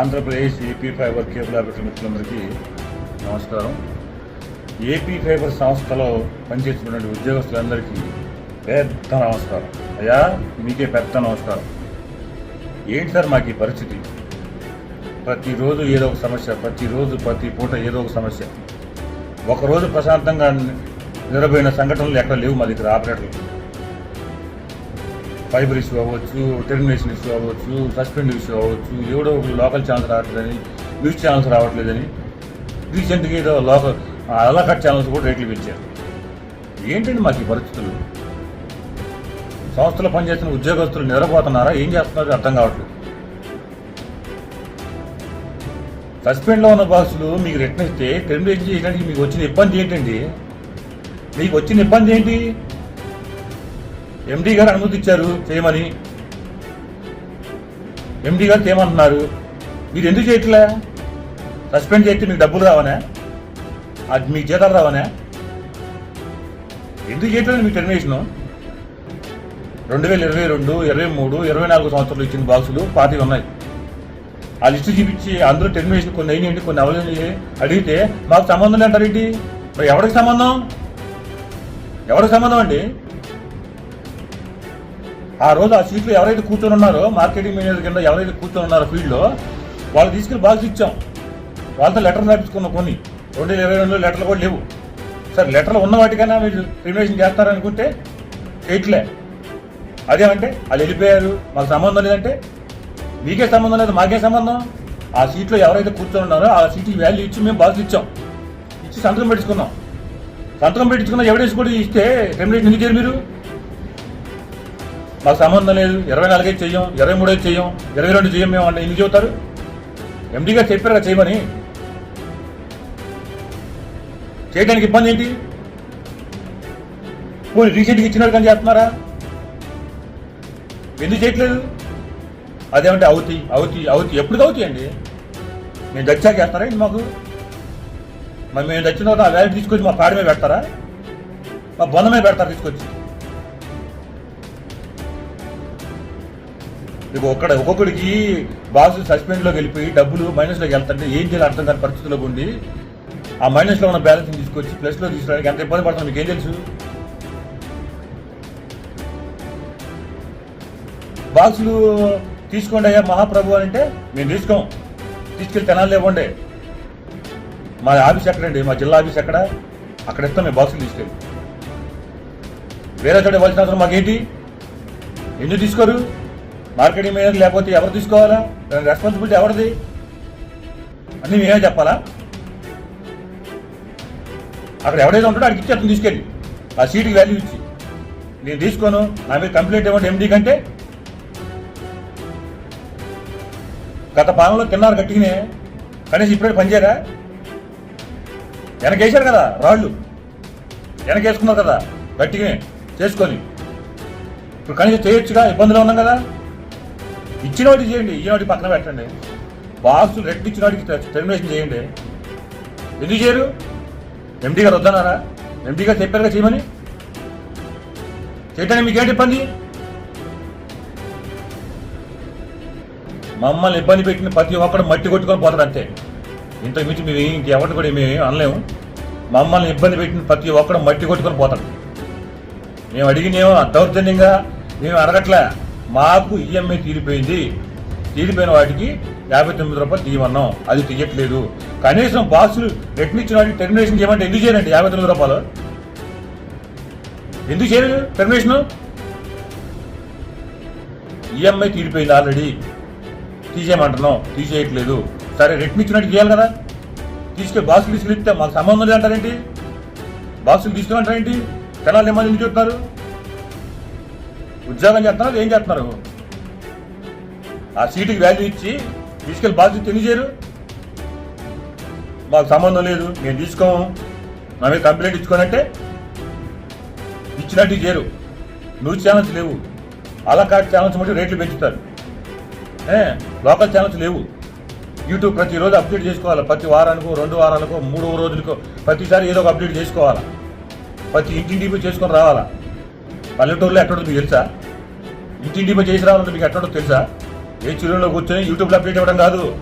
Andhra Pradesh AP fiber cable operator మిత్రులందరికీ నమస్కారం. AP fibre సంస్థలో పనిచేస్తున్నటువంటి ఉద్యోగస్తులందరికీ పెద్ద నమస్కారం. అయ్యా మీకే పెద్ద నమస్కారం. ఏంటి సార్ మాకు ఈ పరిస్థితి? ప్రతిరోజు ఏదో ఒక సమస్య ప్రతిరోజు ప్రతి పూట ఏదో ఒక సమస్య. ఒకరోజు ప్రశాంతంగా నిలబడిన సంఘటనలు ఎక్కడ లేవు మా దగ్గర ఆపరేటర్లు. ఫైబర్ ఇష్యూ అవ్వచ్చు టెర్మినేషన్ ఇష్యూ అవ్వచ్చు సస్పెండ్ ఇష్యూ అవ్వచ్చు ఎవడో ఒక లోకల్ ఛానల్స్ రావట్లేదని న్యూస్ ఛానల్స్ రావట్లేదని రీసెంట్గా ఏదో లోకల్ అలకట్ ఛానల్స్ కూడా రేట్లు పెంచారు. ఏంటండి మాకు ఈ పరిస్థితులు? సంస్థలో పనిచేస్తున్న ఉద్యోగస్తులు నిద్రపోతున్నారా? ఏం చేస్తున్నారో? అర్థం కావట్లేదు. సస్పెండ్లో ఉన్న బాసులు మీకు రిటర్న్ ఇస్తే టెర్మినేషన్ చేయడానికి మీకు వచ్చిన ఇబ్బంది ఏంటండి? మీకు వచ్చిన ఇబ్బంది ఏంటి? ఎండి గారు అనుమతి ఇచ్చారు చేయమని ఎండి గారు చేయమంటున్నారు. మీరు ఎందుకు చేయట్లే? సస్పెండ్ చేస్తే మీకు డబ్బులు రావనే? అది మీ జీతాలు రావనే? ఎందుకు చేయట్లేదు మీ టెర్మినేషన్? రెండు వేల ఇరవై రెండు ఇరవై మూడు ఇరవై నాలుగు సంవత్సరాలు ఇచ్చిన బాక్సులు పాతి ఉన్నాయి. ఆ లిస్టు చూపించి అందరూ టెర్మినేషన్ కొన్ని అయినాయండి కొన్ని అవ్వలేదు అడిగితే మాకు సంబంధం అంటారేంటి మరి ఎవరికి సంబంధం? ఎవరికి సంబంధం అండి? ఆ రోజు ఆ సీట్లో ఎవరైతే కూర్చొని ఉన్నారో మార్కెటింగ్ మేనేజర్ కింద ఎవరైతే కూర్చొని ఉన్నారో ఫీల్డ్లో వాళ్ళు తీసుకెళ్ళి బాక్స్ ఇచ్చాం. వాళ్ళతో లెటర్లు రాపించుకున్నాం కొన్ని. రెండు వేల ఇరవై రెండులో లెటర్లు కూడా లేవు. సార్ లెటర్లు ఉన్న వాటికైనా మీరు రినోవేషన్ చేస్తారనుకుంటే చేయట్లే. అదేమంటే వాళ్ళు వెళ్ళిపోయారు మాకు సంబంధం లేదంటే మీకే సంబంధం లేదు మాకే సంబంధం? ఆ సీట్లో ఎవరైతే కూర్చొని ఉన్నారో ఆ సీట్కి వాల్యూ ఇచ్చి మేము బాక్స్ ఇచ్చాం. ఇచ్చి సంతకం పెట్టించుకున్నాం. సంతకం పెట్టించుకున్న ఎవిడెన్స్ కూడా ఇస్తే రెమ్యునేషన్ ఎందుకు చేయరు మీరు? మాకు సంబంధం లేదు. ఇరవై నాలుగైదు చెయ్యం? ఇరవై మూడైదు చెయ్యం? ఇరవై రెండు చెయ్యం మేము అంటే ఎందుకు చెబుతారు? ఎండీ చెప్పారు కదా చేయమని. చేయడానికి ఇబ్బంది ఏంటి? పోనీ రీసెంట్గా ఇచ్చినారు కానీ చేస్తున్నారా? ఎందుకు చేయట్లేదు? అదేమంటే అవుతాయి అవుతాయి అవుతాయి. ఎప్పుడు అవుతాయండి మేము దచ్చాక వేస్తారా ఇది మాకు? మరి మేము దచ్చిన తర్వాత ఆ వ్యాలెట్ తీసుకొచ్చి మా పాడి మీద పెడతారా? మా బొంద మీద పెడతారా తీసుకొచ్చి? ఇక ఒక్కడ ఒక్కొక్కడికి బాక్స్ సస్పెండ్లోకి వెళ్ళిపోయి డబ్బులు మైనస్లోకి వెళ్తుంటే ఏం చేయాలి అర్థం కాని పరిస్థితుల్లో ఉండి ఆ మైనస్లో ఉన్న బ్యాలెన్స్ తీసుకొచ్చి ప్లస్లో తీసుకురావడానికి ఎంత ఇబ్బంది పడుతుంది మీకు ఏం తెలుసు? బాక్సులు తీసుకోండి అయ్యా మహాప్రభు అని అంటే మేము తీసుకోం. తీసుకెళ్ళి తెనాలి ఇవ్వండి. మా ఆఫీస్ ఎక్కడండి? మా జిల్లా ఆఫీస్ ఎక్కడ? అక్కడ ఇస్తాం మేము బాక్సులు తీసుకెళ్ళి. వేరే చోట ఇవ్వాల్సిన అవసరం మాకేంటి? ఎందుకు తీసుకోరు? మార్కెటింగ్ మేనేజర్ లేకపోతే ఎవరు తీసుకోవాలా? దాని రెస్పాన్సిబిలిటీ ఎవరిది? అన్నీ మేమే చెప్పాలా? అక్కడ ఎవడైతే ఉంటాడో అడిగి ఇచ్చేస్తాను తీసుకెళ్ళి. ఆ సీటుకి వాల్యూ ఇచ్చి. నేను తీసుకోను నా మీద కంప్లైంట్ ఇవ్వండి ఎంటీ కంటే. గత పాలనలో తిన్నారు గట్టిగానే. కనీసం ఇప్పుడే పనిచేయరా వెనకేశారు కదా రాళ్ళు. వెనకేసుకున్నారు కదా గట్టిగానే. చేసుకొని. ఇప్పుడు కనీసం చేయొచ్చుగా? ఇబ్బందులు ఉన్నాం కదా? ఇచ్చిన వాటికి చేయండి ఇచ్చిన పక్కన పెట్టండి. బాక్స్ రెడ్ ఇచ్చిన వాటికి టెర్మినేషన్ చేయండి. ఎందుకు చేయరు? ఎండీ గారు వద్దన్నారా? ఎండీ గారు చెప్పారుగా చేయమని? చేయటానికి మీకేంటి ఇబ్బంది? మమ్మల్ని ఇబ్బంది పెట్టిన ప్రతి ఒక్కడు మట్టి కొట్టుకొని పోతాడు అంతే. ఇంతకు మించి మేము ఇంకెవరిని కూడా మేము అనలేము. మమ్మల్ని ఇబ్బంది పెట్టిన ప్రతి ఒక్కడు మట్టి కొట్టుకొని పోతాడు. మేము అడిగినేమో దౌర్జన్యంగా మేము అడగట్లే. మాకు ఈఎంఐ తీరిపోయింది. తీరిపోయిన వాటికి యాభై తొమ్మిది రూపాయలు తీయమన్నాం. అది తీయట్లేదు. కనీసం బాసులు రిటర్న్ ఇచ్చిన వాటికి టెర్మినేషన్ చేయమంటే ఎందుకు చేయరండి? యాభై తొమ్మిది రూపాయలు. ఎందుకు చేయలేదు టెర్మినేషన్ ఈఎంఐ తీరిపోయింది ఆల్రెడీ తీసేయమంటున్నాం. తీసేయట్లేదు. సరే రిటర్న్ ఇచ్చినట్టు చేయాలి కదా. తీసుకెళ్ళి బాక్సులు తీసుకెళ్తే మాకు సంబంధం లేదంటారేంటి? బాక్సులు తీసుకెళ్ళంటారేంటి తెనాలి ఏమని ఎందుకు చెప్తున్నారు? ఉద్యోగం చేస్తున్నారు ఏం చేస్తున్నారు? ఆ సీటుకి వాల్యూ ఇచ్చి తీసుకెళ్ళి బాధ్యత ఇచ్చి ఎందుకు చేయరు మాకు సంబంధం లేదు మేము తీసుకోము. నా మీద కంప్లైంట్ ఇచ్చుకోనంటే ఇచ్చినట్టు చేయరు. న్యూస్ ఛానల్స్ లేవు. అలా కార్డ్ ఛానల్స్ మట్టి రేట్లు పెంచుతారు. లోకల్ ఛానల్స్ లేవు. యూట్యూబ్ ప్రతిరోజు అప్డేట్ చేసుకోవాలి. ప్రతి వారానికో రెండు వారానికో మూడో రోజులకో ప్రతిసారి ఏదో ఒక అప్డేట్ చేసుకోవాలా? ప్రతి ఇంటింటి చేసుకొని రావాలా? పల్లెటూరులో ఎక్కడో మీకు తెలుసా? ఇంటింటి చేసి రావాలంటే మీకు ఎక్కడో తెలుసా? ఏ చిరులో కూర్చొని యూట్యూబ్లో అప్డేట్ ఇవ్వడం కాదు.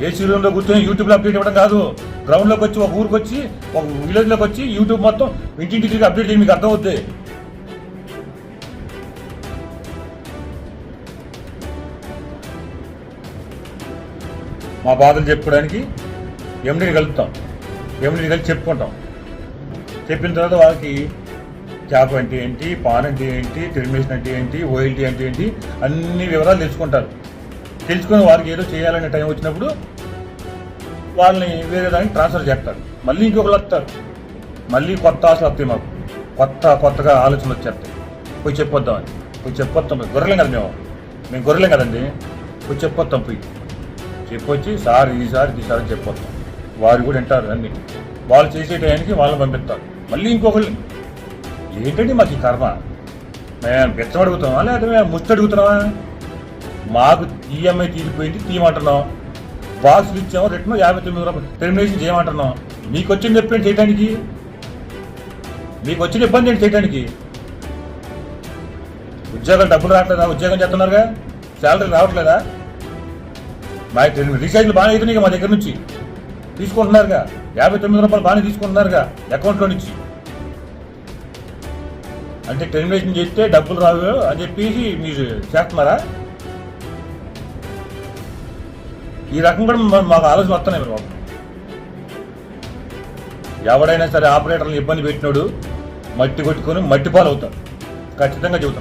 ఏ చిరులో కూర్చొని యూట్యూబ్లో అప్డేట్ ఇవ్వడం కాదు. గ్రౌండ్లోకి వచ్చి ఒక ఊరికి వచ్చి ఒక విలేజ్లోకి వచ్చి యూట్యూబ్ మొత్తం ఇంటింటికి అప్డేట్ చేసి మీకు అర్థమవుద్ది. మా బాధలు చెప్పుకోవడానికి ఎండిని కలుపుతాం. ఎండిని కలిసి చెప్పుకుంటాం. చెప్పిన తర్వాత వాళ్ళకి క్యాప్ అంటే ఏంటి పాన్ అంటే ఏంటి టెర్మినేషన్ అంటే ఏంటి ఓఎల్టీ అంటే ఏంటి అన్ని వివరాలు తెలుసుకుంటారు. తెలుసుకొని వారికి ఏదో చేయాలనే టైం వచ్చినప్పుడు వాళ్ళని వేరే దానికి ట్రాన్స్ఫర్ చేస్తారు. మళ్ళీ ఇంకొకరు వస్తారు. మళ్ళీ కొత్త ఆశలు వస్తాయి మాకు. కొత్త కొత్తగా ఆలోచనలు వచ్చేస్తాయి పోయి చెప్పొద్దామని పోయి చెప్పొద్దాం. పోయి గొర్రెలేం కదా మేము. మేము గొర్రెలేం కదండి. పోయి చెప్పొద్దాం పోయి. చెప్పొచ్చి సార్ ఈసారి ఈసారి చెప్పొద్దాం. వారు కూడా వింటారు అన్ని. వాళ్ళు చేసే టైంకి వాళ్ళని పంపిస్తారు. మళ్ళీ ఇంకొకళ్ళు ఏంటండి మాకు ఈ కర్మ? మేము బెచ్చం అడుగుతామా లేదా మేము ముష్టి అడుగుతున్నామా మాకు ఈఎంఐ తీరిపోయింది తీయమంటున్నాం. బాక్స్ ఇచ్చాము రిటర్న్ యాభై తొమ్మిది రూపాయలు. టెర్మినేషన్ చేయమంటున్నాం. మీకు వచ్చిన చెప్పండి చేయడానికి మీకు వచ్చిన ఇబ్బంది ఏంటి చేయడానికి ఉద్యోగం డబ్బులు రావట్లేదా? ఉద్యోగం చేస్తున్నారుగా? శాలరీ రావట్లేదా? మా రీఛార్జ్లు బాగానే అవుతున్నాయి మా దగ్గర నుంచి. తీసుకుంటున్నారుగా. యాభై తొమ్మిది రూపాయలు బాగానే తీసుకుంటున్నారుగా అకౌంట్లో నుంచి. అంటే టెర్మినేషన్ చేస్తే డబ్బులు రావు అని చెప్పేసి మీరు చేస్తున్నారా? ఈ రకం కూడా మా- మాకు ఆలోచన వస్తున్నాయి మరి బాబు. ఎవడైనా సరే ఆపరేటర్లు ఇబ్బంది పెట్టినోడు మట్టి కొట్టుకొని మట్టి పాలు అవుతారు ఖచ్చితంగా చెబుతాం.